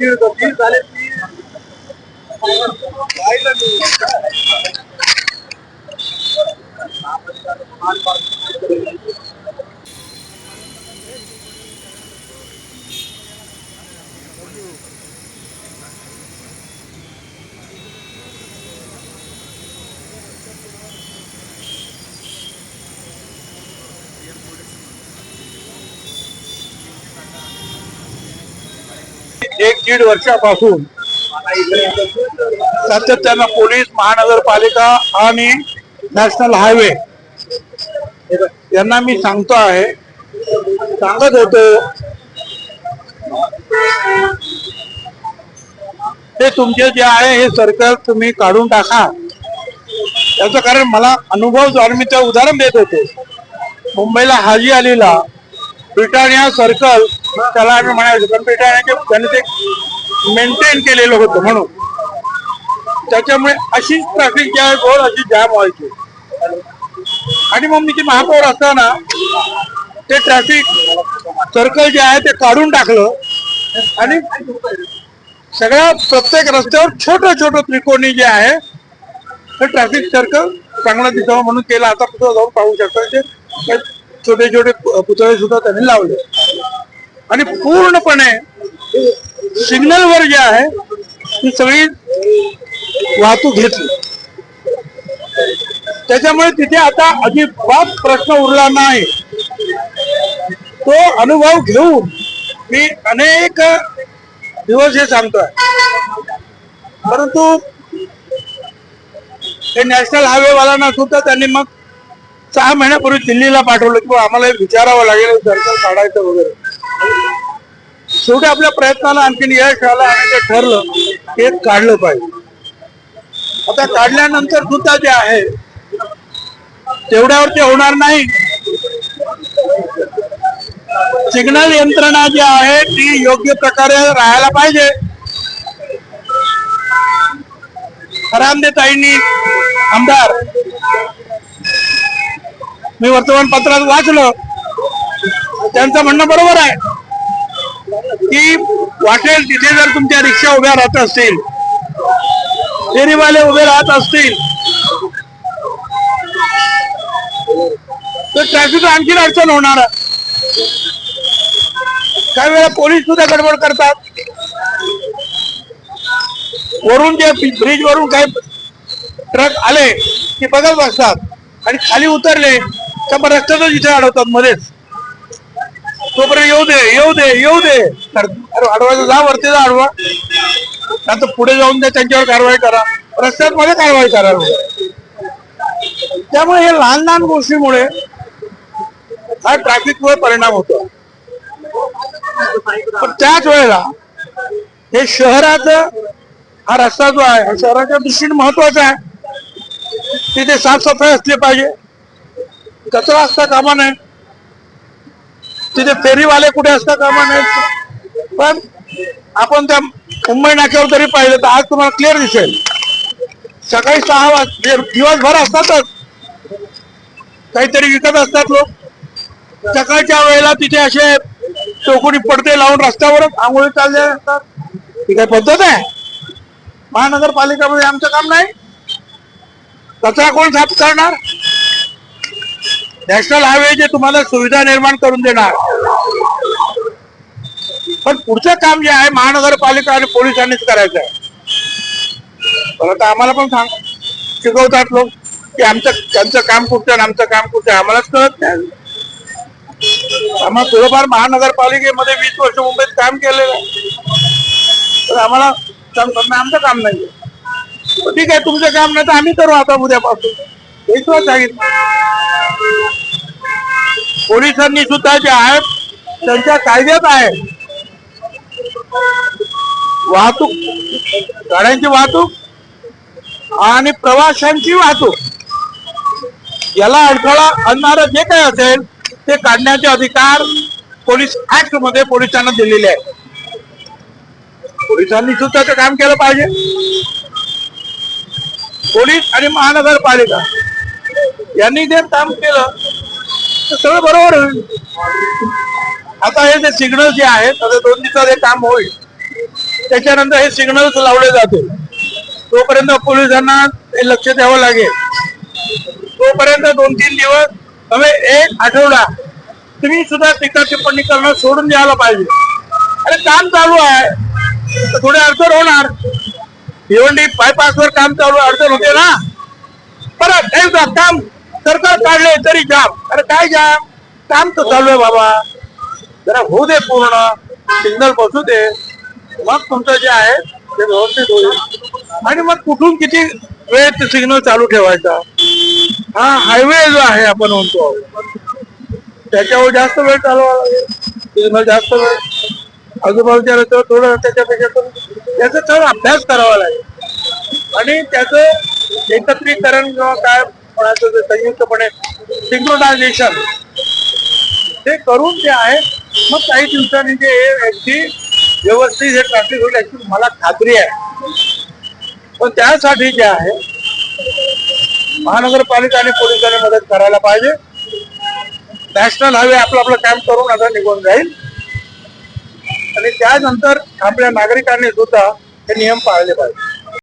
तीळ झाले ती पाहिलं मी माल एक दीड वर्षापासून सातत्यानं पोलीस महानगरपालिका आणि नॅशनल हायवे यांना मी सांगतो आहे. सांगत होतो ते तुमचे जे आहे हे सर्कल तुम्ही काढून टाका. याचं कारण मला अनुभव जो मी ते उदाहरण देत होते. मुंबईला हाजी अलीला ब्रिटानिया सर्कल त्याला आम्ही म्हणायचो कारण ब्रिटानियाचे त्यांनी ते मेंटेन केलेलं होतं म्हणून. त्याच्यामुळे अशीच ट्रॅफिक जी आहे अशी जाम व्हायची. आणि मग मी ते महापौर असताना ते ट्रॅफिक सर्कल जे आहे ते काढून टाकलं. आणि सगळ्या प्रत्येक रस्त्यावर छोटं छोटं त्रिकोणी जे आहे ते ट्रॅफिक सर्कल चांगलं दिसावं म्हणून केलं. आता कुठं जाऊन पाहू शकतो ते छोटे छोटे पुतळे सुद्धा त्यांनी लावले. आणि पूर्णपणे सिग्नल वर जे आहे ती सगळी वाहतूक घेतली. त्याच्यामुळे तिथे आता अजिबात प्रश्न उरला नाही. तो अनुभव घेऊन मी अनेक दिवस हे सांगतोय. परंतु ते नॅशनल हायवे वाल्यांना सुद्धा त्यांनी मग सहा महिन्यापूर्वी दिल्लीला पाठवलं किंवा आम्हाला विचारावं लागेल सर्कल काढायचं वगैरे. शेवटी आपल्या प्रयत्नाला आणखीन यश आलं आणि ते ठरलं ते हे काढलं पाहिजे. आता काढल्यानंतर सुद्धा जे आहे तेवढ्यावर ते होणार नाही. सिग्नल यंत्रणा जी आहे ती योग्य प्रकारे राहायला पाहिजे. ताईंनी आमदार मी वर्तमानपत्रात वाचलं. त्यांचं म्हणणं बरोबर आहे. की वाटेल तिथे जर तुमच्या रिक्षा उभ्या राहत असतील फेरीवाले उभे राहत असतील तर ट्रॅफिक आणखीन अडचण होणार काही वेळा पोलीस सुद्धा गडबड करतात. वरून जे ब्रिज वरून काही ट्रक आले की बघत बसतात आणि खाली उतरले तर मग रस्त्यातच इथे अडवतात मध्येच. तोपर्यंत येऊ दे येऊ दे येऊ दे. तर अडवायचं जा वरती जा अडवा नंतर पुढे जाऊन ते त्यांच्यावर कारवाई करा. रस्त्यात मध्ये कारवाई करा त्यामुळे हे लहान लहान गोष्टीमुळे हा मुळे परिणाम होतो. पण त्याच वेळेला हे शहराचं हा रस्ता जो आहे हा शहराच्या दृष्टीने महत्त्वाचा आहे. तिथे साफसफाई असली पाहिजे. कचरा असता कामा नये. तिथे फेरीवाले कुठे असता कामा नये पण आपण त्या मुंबई नाक्यावर तरी पाहिलं तर आज तुम्हाला क्लिअर दिसेल. सकाळी सहा वाज दिवसभर असतातच. काहीतरी विकत असतात लोक. सकाळच्या वेळेला तिथे असे चौकोनी पडदे लावून रस्त्यावरच आंघोळी चालले असतात ही काय पद्धत आहे? महानगरपालिकामध्ये आमचं काम नाही? कचरा कोण साफ करणार? नॅशनल हायवे जे तुम्हाला सुविधा निर्माण करून देणार. पण पुढचं काम जे आहे महानगरपालिका आणि पोलिसांनीच करायचं आहे. पण तर आम्हाला पण सांग शिकवतात लोक की आमचं त्यांचं काम कुठचं आणि आमचं काम कुठचं आहे आम्हालाच कळत नाही. आम्हाला थोडंफार महानगरपालिकेमध्ये वीस वर्ष मुंबईत काम केलेलं आहे. तर आम्हाला काम करणं आमचं काम नाही ठीक आहे तुमचं काम नाही तर आम्ही करू आता उद्यापासून. सांगितलं पोलिसांनी सुद्धा जे आहेत त्यांच्या कायद्यात आहे. वाहतूक गाड्यांची वाहतूक आणि प्रवाशांची वाहतूक. याला अडथळा आणणारं जे काय असेल ते काढण्याचे अधिकार पोलीस ऍक्टमध्ये पोलिसांना दिलेले आहे पोलिसांनी सुद्धा ते काम केलं पाहिजे. पोलीस आणि महानगरपालिका. यांनी जे काम केलं तर सगळं बरोबर होईल. आता हे जे सिग्नल जे आहेत आता दोन दिवसात हे काम होईल. त्याच्यानंतर हे सिग्नल लावले जातील. तोपर्यंत पोलिसांना हे लक्ष द्यावं लागेल. तोपर्यंत दोन तीन दिवस हवे एक आठवडा तुम्ही सुद्धा टीका टिप्पणी करणं सोडून द्यायला पाहिजे. अरे काम चालू आहे. तर थोडे अडचण होणार. भिवंडी बायपासवर काम चालू आहे, अडचण होते ना. परत एकदा काम सरकार काढले तरी जाम. अरे काय जाम? काम तर चालू आहे बाबा. जरा होऊ दे पूर्ण. सिग्नल बसू दे. मग तुमचं जे आहे ते व्यवस्थित होईल. आणि मग कुठून किती वेळ ते सिग्नल चालू ठेवायचा? हा हायवे जो आहे आपण म्हणतो. त्याच्यावर जास्त वेळ चालवा लागेल. सिग्नल जास्त वेळ. आजूबाजूच्या रस्त्यावर थोडं त्याच्यापेक्षा कमी. त्याचा थोडा अभ्यास करावा लागेल. आणि त्याचं एकत्रीकरण किंवा काय कोणाचं जे संयुक्तपणे सिंक्रोनायझेशन ते करून जे आहे मग काही दिवसांनी जे हे अगदी व्यवस्थित हे ट्रॅफिक होईल याची मला खात्री आहे. पण त्यासाठी जे आहे महानगरपालिका आणि पोलिसांनी मदत करायला पाहिजे. नॅशनल हायवे आपलं आपलं काम करून आता निघून जाईल. आणि त्यानंतर आपल्या नागरिकांनी सुद्धा हे नियम पाळले पाहिजे.